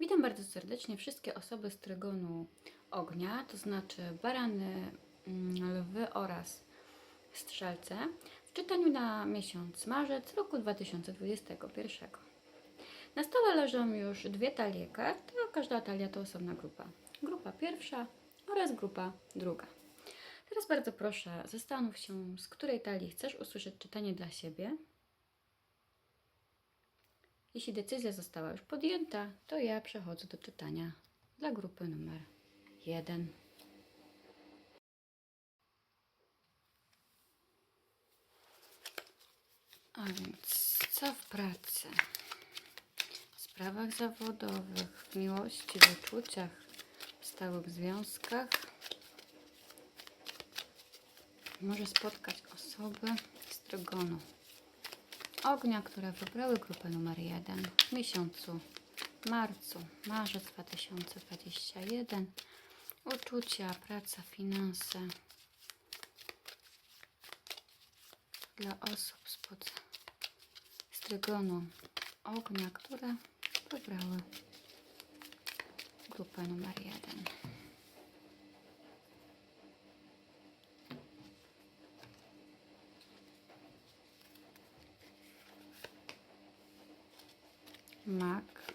Witam bardzo serdecznie wszystkie osoby z trygonu ognia, to znaczy barany, mm, lwy oraz strzelce w czytaniu na miesiąc marzec roku 2021. Na stole leżą już dwie talie kart, a każda talia to osobna grupa. Grupa pierwsza oraz grupa druga. Teraz bardzo proszę, zastanów się, z której talii chcesz usłyszeć czytanie dla siebie. Jeśli decyzja została już podjęta, to ja przechodzę do czytania dla grupy numer 1. A więc co w pracy? W sprawach zawodowych, w miłości, w uczuciach, w stałych związkach może spotkać osoby z trygonu ognia, które wybrały grupę numer 1 w miesiącu marcu, marzec 2021. Uczucia, praca, finanse dla osób spod strygonu ognia, które wybrały grupę numer 1. mak,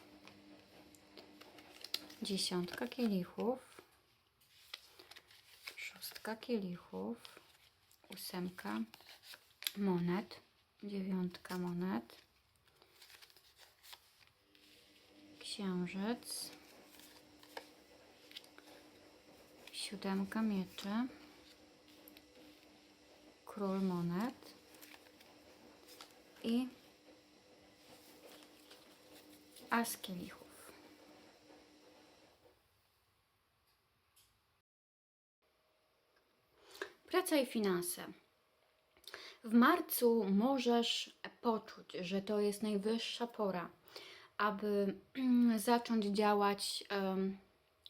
dziesiątka kielichów, szóstka kielichów, ósemka monet, dziewiątka monet, księżyc, siódemka mieczy, król monet. I as kielichów. Praca i finanse. W marcu możesz poczuć, że to jest najwyższa pora, aby zacząć działać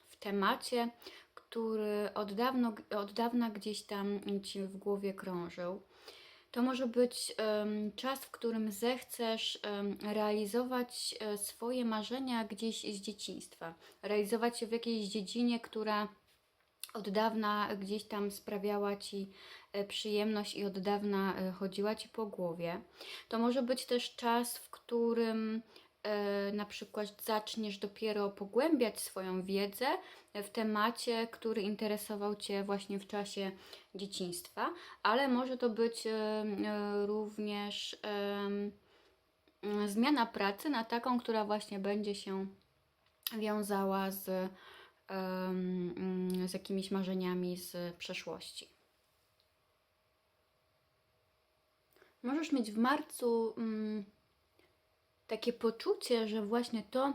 w temacie, który od, dawno, od dawna gdzieś tam ci w głowie krążył. To może być czas, w którym zechcesz realizować e, swoje marzenia gdzieś z dzieciństwa, realizować je w jakiejś dziedzinie, która od dawna gdzieś tam sprawiała ci e, przyjemność i od dawna e, chodziła ci po głowie. To może być też czas, w którym na przykład zaczniesz dopiero pogłębiać swoją wiedzę w temacie, który interesował Cię właśnie w czasie dzieciństwa, ale może to być e, e, również zmiana pracy na taką, która właśnie będzie się wiązała z, z jakimiś marzeniami z przeszłości. Możesz mieć w marcu mm, takie poczucie, że właśnie to,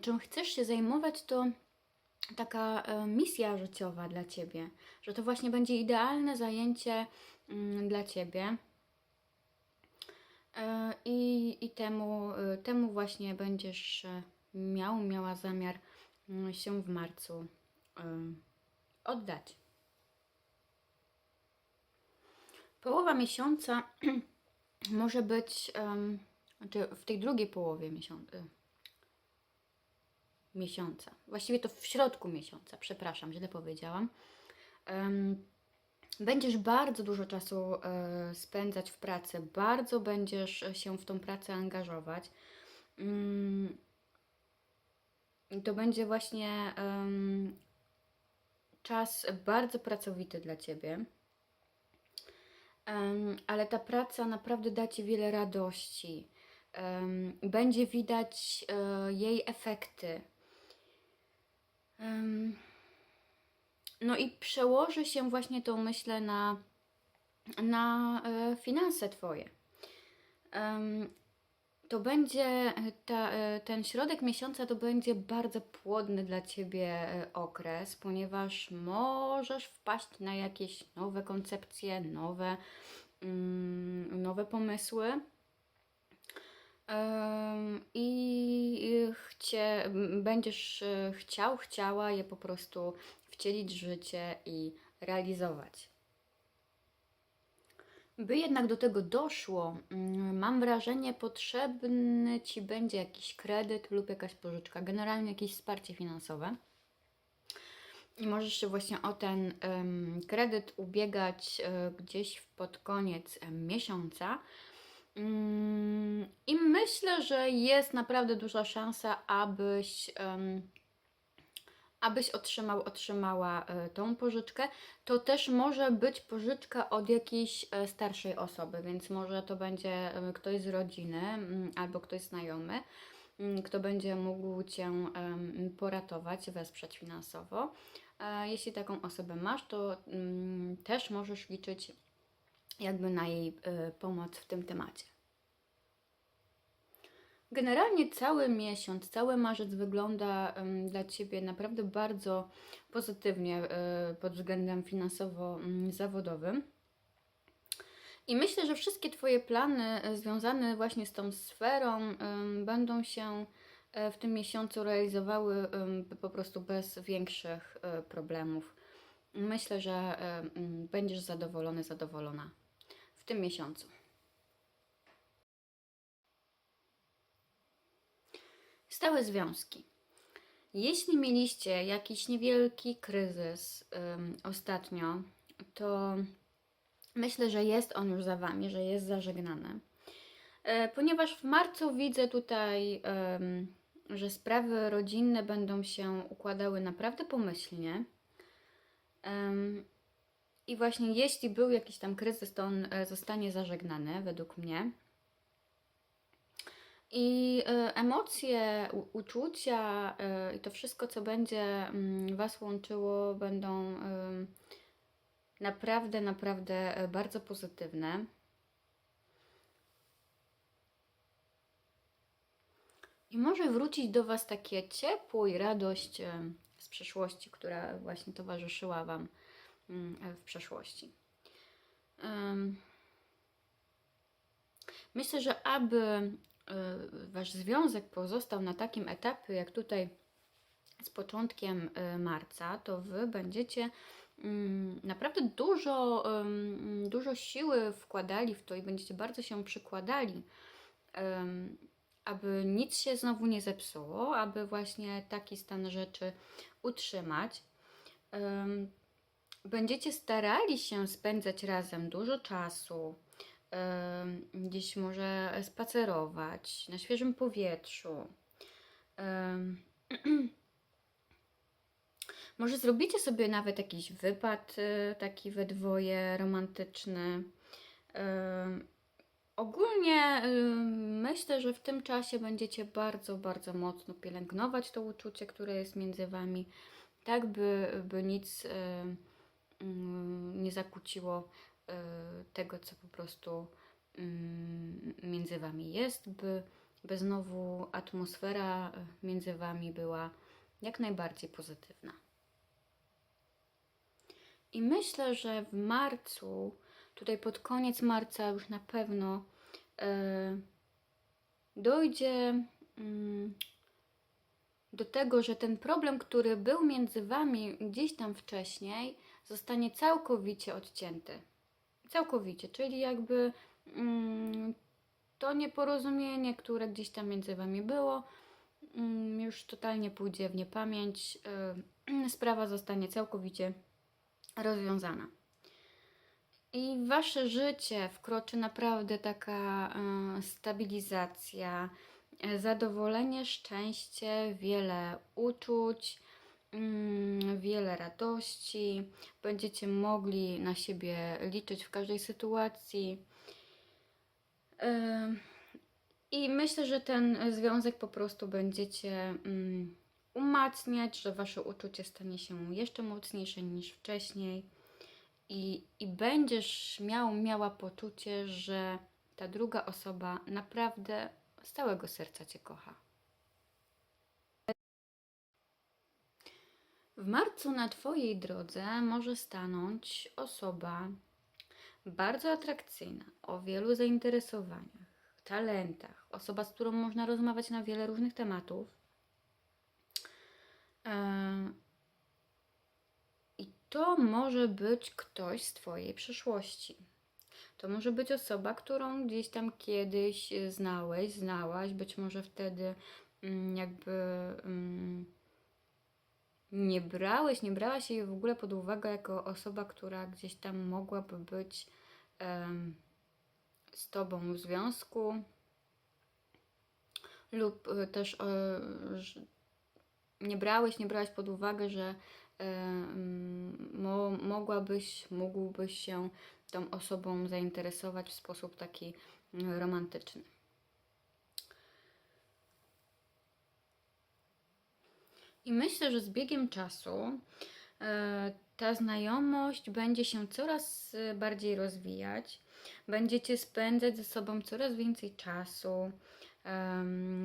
czym chcesz się zajmować, to taka e, misja życiowa dla Ciebie, że to właśnie będzie idealne zajęcie mm, dla Ciebie. E, I, i temu, e, temu właśnie będziesz miał, miała zamiar mm, się w marcu oddać. Połowa miesiąca może być, em, znaczy w tej drugiej połowie miesiąca, miesiąca, właściwie to w środku miesiąca, przepraszam, źle powiedziałam. Będziesz bardzo dużo czasu e, spędzać w pracy, bardzo będziesz się w tą pracę angażować. Mm, To będzie właśnie czas bardzo pracowity dla Ciebie. Ale ta praca naprawdę da Ci wiele radości. Będzie widać e, jej efekty. No i przełoży się właśnie to, myślę, na, na e, finanse Twoje. To będzie ta, e, ten środek miesiąca to będzie bardzo płodny dla Ciebie okres, ponieważ możesz wpaść na jakieś nowe koncepcje, nowe, mm, nowe pomysły. I chcie, będziesz e, chciał, chciała je po prostu wcielić w życie i realizować. By jednak do tego doszło, mm, mam wrażenie, potrzebny Ci będzie jakiś kredyt lub jakaś pożyczka, generalnie jakieś wsparcie finansowe. I możesz się właśnie o ten kredyt ubiegać e, gdzieś pod koniec miesiąca. Mm, I myślę, że jest naprawdę duża szansa, abyś, abyś otrzymał, otrzymała e, tą pożyczkę. To też może być pożyczka od jakiejś e, starszej osoby, więc może to będzie ktoś z rodziny mm, albo ktoś znajomy, mm, kto będzie mógł Cię poratować, wesprzeć finansowo. E, Jeśli taką osobę masz, to też możesz liczyć jakby na jej e, pomoc w tym temacie. Generalnie cały miesiąc, cały marzec wygląda dla Ciebie naprawdę bardzo pozytywnie e, pod względem finansowo-zawodowym. I myślę, że wszystkie Twoje plany e, związane właśnie z tą sferą będą się w tym miesiącu realizowały po prostu bez większych problemów. Myślę, że mm, będziesz zadowolony, zadowolona tym miesiącu. Stałe związki. Jeśli mieliście jakiś niewielki kryzys ym, ostatnio, to myślę, że jest on już za Wami, że jest zażegnany. E, ponieważ w marcu widzę tutaj, że sprawy rodzinne będą się układały naprawdę pomyślnie. Em, I właśnie jeśli był jakiś tam kryzys, to on e, zostanie zażegnany, według mnie. I e, emocje, uczucia e, i to wszystko, co będzie mm, Was łączyło, będą naprawdę, naprawdę bardzo pozytywne. I może wrócić do Was takie ciepło i radość z przeszłości, która właśnie towarzyszyła Wam w przeszłości. Myślę, że aby y, Wasz związek pozostał na takim etapie, jak tutaj z początkiem y, marca, to Wy będziecie mm, naprawdę dużo, dużo siły wkładali w to i będziecie bardzo się przykładali, aby nic się znowu nie zepsuło, aby właśnie taki stan rzeczy utrzymać. Będziecie starali się spędzać razem dużo czasu, gdzieś może spacerować na świeżym powietrzu. Może zrobicie sobie nawet jakiś wypad y, taki we dwoje romantyczny. Ogólnie myślę, że w tym czasie będziecie bardzo, bardzo mocno pielęgnować to uczucie, które jest między Wami, tak by, by nic nie zakłóciło y, tego, co po prostu mm, między Wami jest, by, by znowu atmosfera y, między Wami była jak najbardziej pozytywna. I myślę, że w marcu, tutaj pod koniec marca już na pewno e, dojdzie mm, do tego, że ten problem, który był między Wami gdzieś tam wcześniej, zostanie całkowicie odcięty. Całkowicie, czyli jakby mm, to nieporozumienie, które gdzieś tam między Wami było, mm, już totalnie pójdzie w niepamięć. E, sprawa zostanie całkowicie rozwiązana. I wasze życie wkroczy naprawdę taka e, stabilizacja, e, zadowolenie, szczęście, wiele uczuć, wiele radości. Będziecie mogli na siebie liczyć w każdej sytuacji. I myślę, że ten związek po prostu będziecie mm, umacniać, że wasze uczucie stanie się jeszcze mocniejsze niż wcześniej i, i będziesz miał, miała poczucie, że ta druga osoba naprawdę z całego serca cię kocha. W marcu na Twojej drodze może stanąć osoba bardzo atrakcyjna, o wielu zainteresowaniach, talentach, osoba, z którą można rozmawiać na wiele różnych tematów. E, I to może być ktoś z Twojej przeszłości. To może być osoba, którą gdzieś tam kiedyś e, znałeś, znałaś, być może wtedy mm, jakby mm, nie brałeś, nie brałaś jej w ogóle pod uwagę jako osoba, która gdzieś tam mogłaby być em, z tobą w związku, lub e, też e, nie brałeś, nie brałaś pod uwagę, że e, mm, mo, mogłabyś, mógłbyś się tą osobą zainteresować w sposób taki mm, romantyczny. I myślę, że z biegiem czasu e, ta znajomość będzie się coraz e, bardziej rozwijać. Będziecie spędzać ze sobą coraz więcej czasu.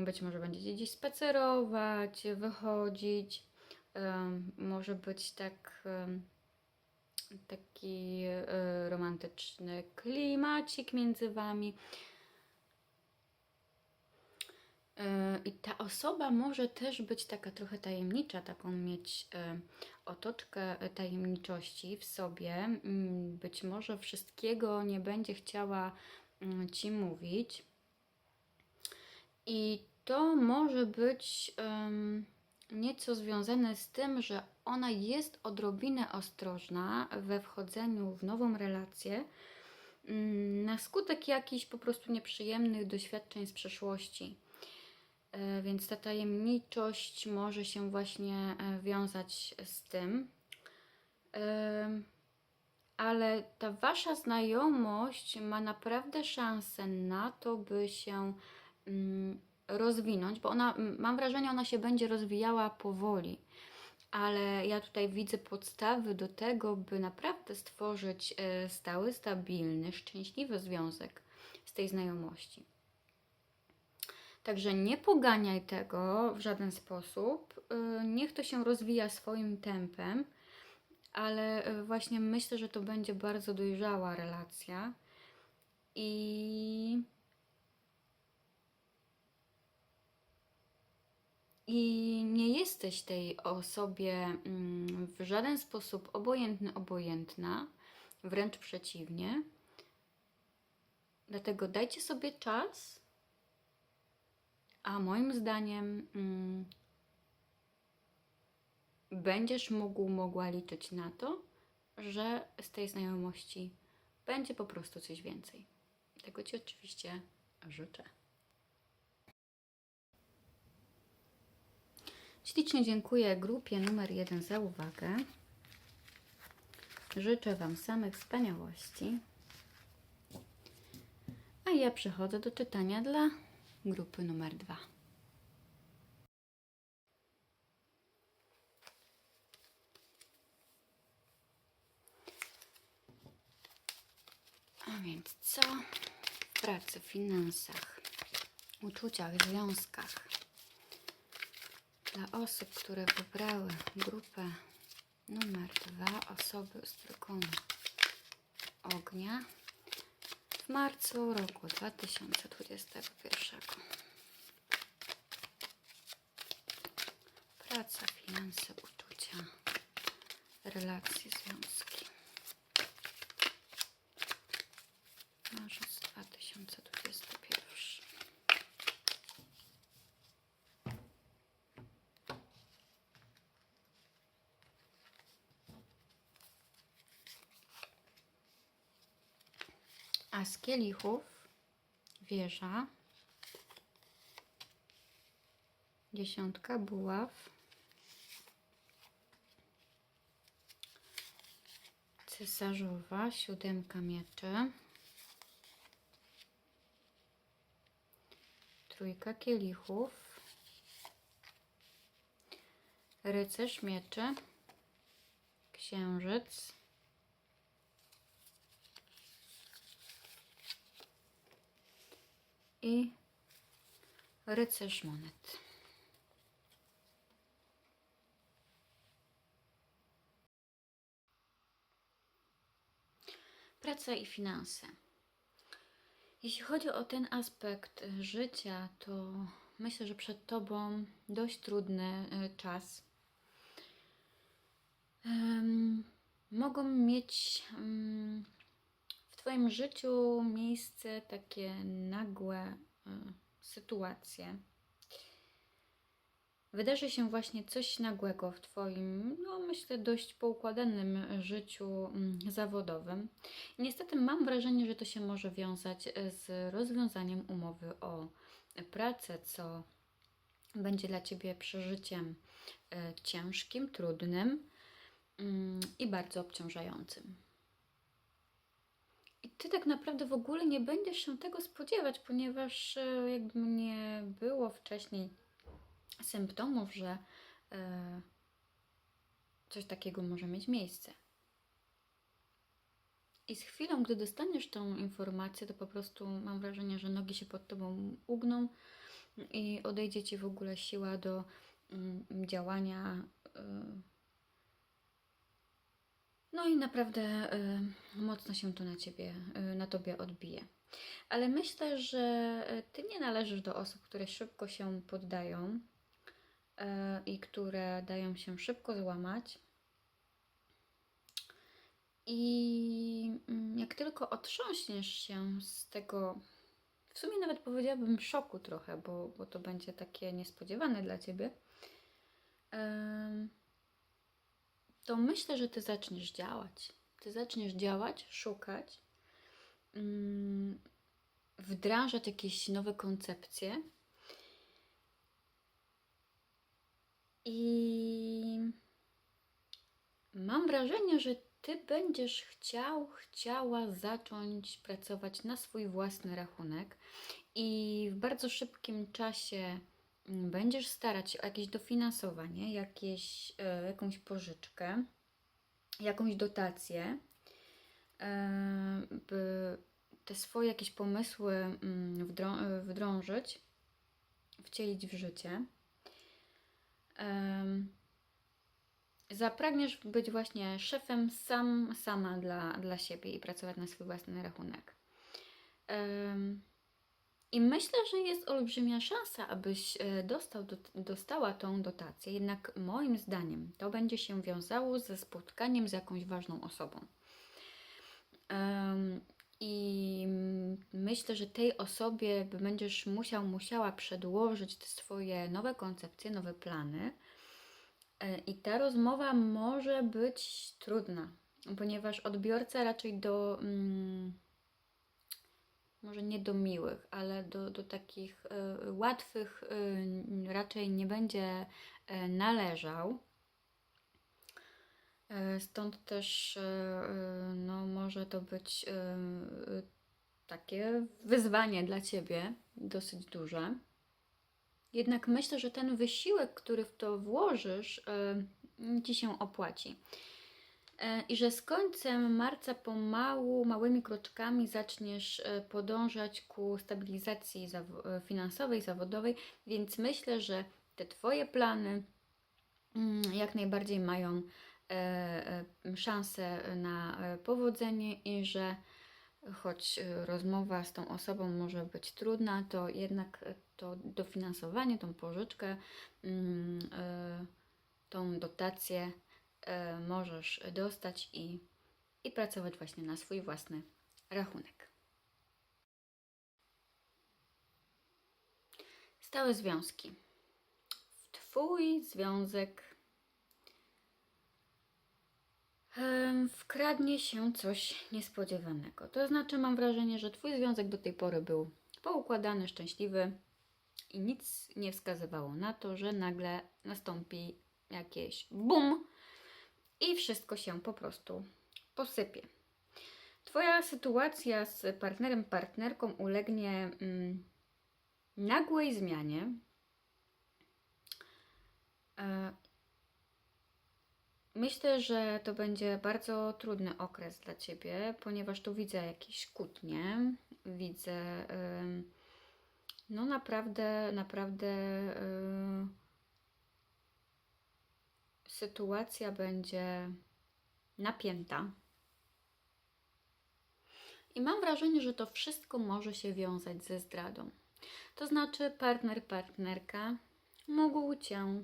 Być może będziecie gdzieś spacerować, wychodzić. Może być tak taki e, romantyczny klimacik między wami. I ta osoba może też być taka trochę tajemnicza, taką mieć e, otoczkę e, tajemniczości w sobie. Mm, Być może wszystkiego nie będzie chciała mm, ci mówić. I to może być nieco związane z tym, że ona jest odrobinę ostrożna we wchodzeniu w nową relację mm, na skutek jakichś po prostu nieprzyjemnych doświadczeń z przeszłości. E, Więc ta tajemniczość może się właśnie e, wiązać z tym. Em, Ale ta wasza znajomość ma naprawdę szansę na to, by się mm, rozwinąć, bo ona, mam wrażenie, ona się będzie rozwijała powoli. Ale ja tutaj widzę podstawy do tego, by naprawdę stworzyć e, stały, stabilny, szczęśliwy związek z tej znajomości. Także nie poganiaj tego w żaden sposób. y, Niech to się rozwija swoim tempem, ale y, właśnie myślę, że to będzie bardzo dojrzała relacja. I, I nie jesteś tej osobie mm, w żaden sposób obojętny, obojętna, wręcz przeciwnie. Dlatego dajcie sobie czas a moim zdaniem mm, będziesz mógł, mogła liczyć na to, że z tej znajomości będzie po prostu coś więcej. Tego Ci oczywiście życzę. Ślicznie dziękuję grupie numer jeden za uwagę. Życzę Wam samych wspaniałości. A ja przechodzę do czytania dla grupy numer dwa. A więc co? W pracy, finansach, uczuciach, związkach. Dla osób, które wybrały grupę numer dwa, osoby z trójkątu ognia w marcu roku 2021. Praca, finanse, uczucia, relacje, związki. Marzec 2021. Z kielichów wieża, dziesiątka buław, cesarzowa, siódemka mieczy, trójka kielichów, rycerz mieczy, księżyc, i rycerz monet. Praca i finanse. Jeśli chodzi o ten aspekt życia, to myślę, że przed Tobą dość trudny y, czas. Em, mogą mieć w Twoim życiu miejsce takie nagłe y, sytuacje. Wydarzy się właśnie coś nagłego w Twoim, no myślę, dość poukładanym życiu mm, zawodowym. Niestety mam wrażenie, że to się może wiązać e, z rozwiązaniem umowy o pracę, co będzie dla Ciebie przeżyciem e, ciężkim, trudnym mm, i bardzo obciążającym. I Ty tak naprawdę w ogóle nie będziesz się tego spodziewać, ponieważ e, jakby nie było wcześniej symptomów, że e, coś takiego może mieć miejsce. I z chwilą, gdy dostaniesz tą informację, to po prostu mam wrażenie, że nogi się pod tobą ugną i odejdzie ci w ogóle siła do mm, działania. No i naprawdę e, mocno się to na ciebie, e, na tobie odbije. Ale myślę, że e, ty nie należysz do osób, które szybko się poddają e, i które dają się szybko złamać. I mm, jak tylko otrząśniesz się z tego, w sumie nawet powiedziałabym szoku trochę, bo, bo to będzie takie niespodziewane dla ciebie, em, to myślę, że ty zaczniesz działać. Ty zaczniesz działać, szukać, mm, wdrażać jakieś nowe koncepcje. I mam wrażenie, że ty będziesz chciał, chciała zacząć pracować na swój własny rachunek i w bardzo szybkim czasie będziesz starać się o jakieś dofinansowanie, jakieś, e, jakąś pożyczkę, jakąś dotację, e, by te swoje jakieś pomysły mm, wdrą- wdrążyć, wcielić w życie. Zapragniesz być właśnie szefem sam, sama dla, dla siebie i pracować na swój własny rachunek. I myślę, że jest olbrzymia szansa, abyś e, dostał, do, dostała tą dotację. Jednak moim zdaniem to będzie się wiązało ze spotkaniem z jakąś ważną osobą. I myślę, że tej osobie będziesz musiał, musiała przedłożyć te swoje nowe koncepcje, nowe plany. E, I ta rozmowa może być trudna, ponieważ odbiorca raczej do, mm, może nie do miłych, ale do, do takich e, łatwych e, raczej nie będzie e, należał. Stąd też no, może to być takie wyzwanie dla Ciebie, dosyć duże. Jednak myślę, że ten wysiłek, który w to włożysz, Ci się opłaci. E, I że z końcem marca pomału, małymi kroczkami zaczniesz e, podążać ku stabilizacji e, finansowej, zawodowej, więc myślę, że te Twoje plany mm, jak najbardziej mają szansę na powodzenie i że choć rozmowa z tą osobą może być trudna, to jednak to dofinansowanie, tą pożyczkę, mm, tą dotację możesz dostać i, i pracować właśnie na swój własny rachunek. Stałe związki. W Twój związek wkradnie się coś niespodziewanego. To znaczy, mam wrażenie, że Twój związek do tej pory był poukładany, szczęśliwy i nic nie wskazywało na to, że nagle nastąpi jakieś bum i wszystko się po prostu posypie. Twoja sytuacja z partnerem, partnerką ulegnie mm, nagłej zmianie. E, Myślę, że to będzie bardzo trudny okres dla Ciebie, ponieważ tu widzę jakieś kłótnie, widzę no naprawdę, naprawdę y, sytuacja będzie napięta. I mam wrażenie, że to wszystko może się wiązać ze zdradą. To znaczy, partner, partnerka mógł Cię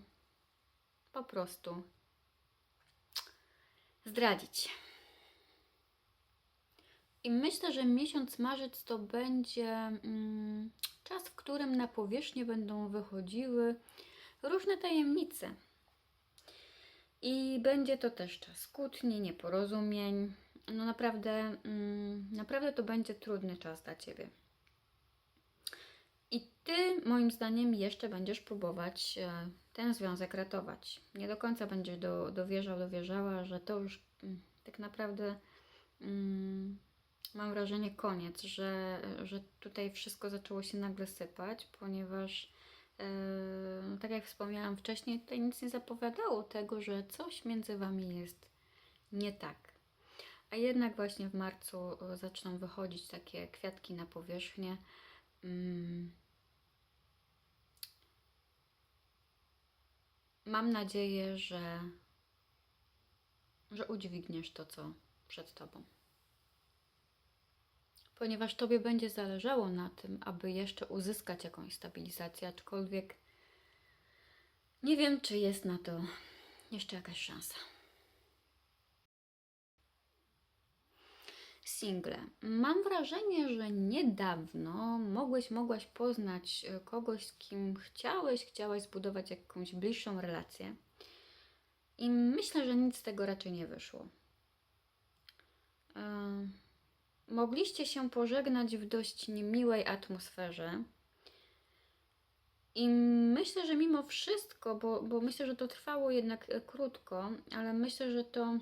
po prostu zdradzić. I myślę, że miesiąc marzec to będzie mm, czas, w którym na powierzchnię będą wychodziły różne tajemnice. I będzie to też czas kłótni, nieporozumień. No naprawdę, mm, naprawdę to będzie trudny czas dla Ciebie. I Ty, moim zdaniem, jeszcze będziesz próbować e, ten związek ratować. Nie do końca będziesz do, dowierzał, dowierzała, że to już mm, tak naprawdę mm, mam wrażenie koniec, że, że tutaj wszystko zaczęło się nagle sypać, ponieważ tak jak wspomniałam wcześniej, tutaj nic nie zapowiadało tego, że coś między Wami jest nie tak. A jednak właśnie w marcu zaczną wychodzić takie kwiatki na powierzchnię. Mm. Mam nadzieję, że, że udźwigniesz to, co przed Tobą. Ponieważ Tobie będzie zależało na tym, aby jeszcze uzyskać jakąś stabilizację, aczkolwiek nie wiem, czy jest na to jeszcze jakaś szansa. Single. Mam wrażenie, że niedawno mogłeś, mogłaś poznać e, kogoś, z kim chciałeś, chciałaś zbudować jakąś bliższą relację. I myślę, że nic z tego raczej nie wyszło. E, mogliście się pożegnać w dość niemiłej atmosferze. I myślę, że mimo wszystko, bo, bo myślę, że to trwało jednak e, krótko, ale myślę, że to.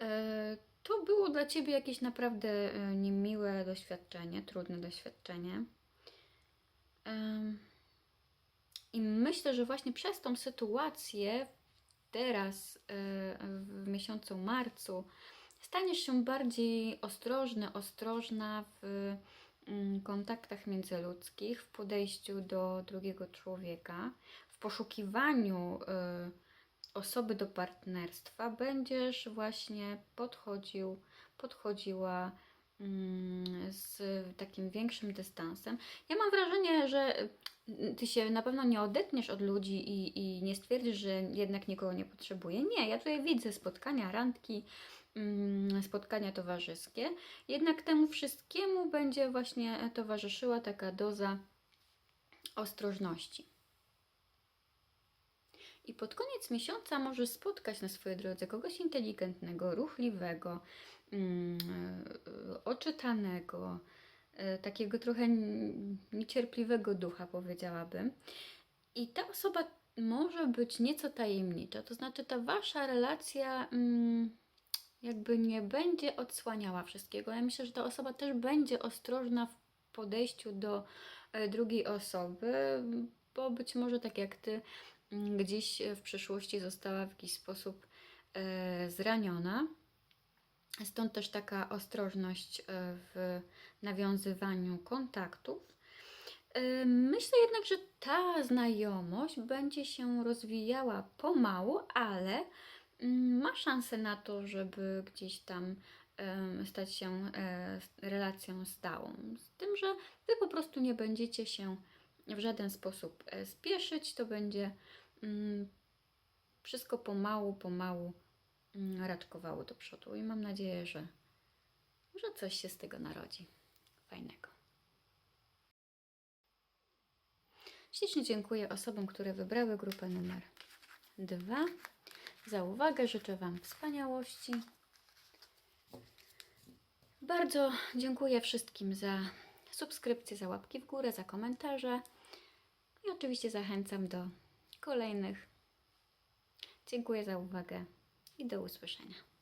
E, to było dla ciebie jakieś naprawdę e, niemiłe doświadczenie, trudne doświadczenie. I myślę, że właśnie przez tą sytuację teraz, w miesiącu marcu, staniesz się bardziej ostrożny, ostrożna w mm, kontaktach międzyludzkich, w podejściu do drugiego człowieka, w poszukiwaniu y, osoby do partnerstwa, będziesz właśnie podchodził, podchodziła mm, z takim większym dystansem. Ja mam wrażenie, że y, ty się na pewno nie odetniesz od ludzi i, i nie stwierdzisz, że jednak nikogo nie potrzebuje. Nie, ja tutaj widzę spotkania, randki, spotkania towarzyskie. Jednak temu wszystkiemu będzie właśnie towarzyszyła taka doza ostrożności. I pod koniec miesiąca możesz spotkać na swojej drodze kogoś inteligentnego, ruchliwego, mm, oczytanego, e, takiego trochę niecierpliwego ducha, powiedziałabym. I ta osoba może być nieco tajemnicza, to znaczy ta wasza relacja mm, jakby nie będzie odsłaniała wszystkiego. Ja myślę, że ta osoba też będzie ostrożna w podejściu do e, drugiej osoby, bo być może tak jak ty mm, gdzieś w przeszłości została w jakiś sposób e, zraniona. Stąd też taka ostrożność e, w nawiązywaniu kontaktów. Myślę jednak, że ta znajomość będzie się rozwijała pomału, ale ma szansę na to, żeby gdzieś tam stać się e, relacją stałą. Z tym, że Wy po prostu nie będziecie się w żaden sposób e, spieszyć, to będzie mm, wszystko pomału, pomału mm, raczkowało do przodu i mam nadzieję, że, że coś się z tego narodzi fajnego. Ślicznie dziękuję osobom, które wybrały grupę numer dwa. Za uwagę życzę Wam wspaniałości. Bardzo dziękuję wszystkim za subskrypcję, za łapki w górę, za komentarze. I oczywiście zachęcam do kolejnych. Dziękuję za uwagę i do usłyszenia.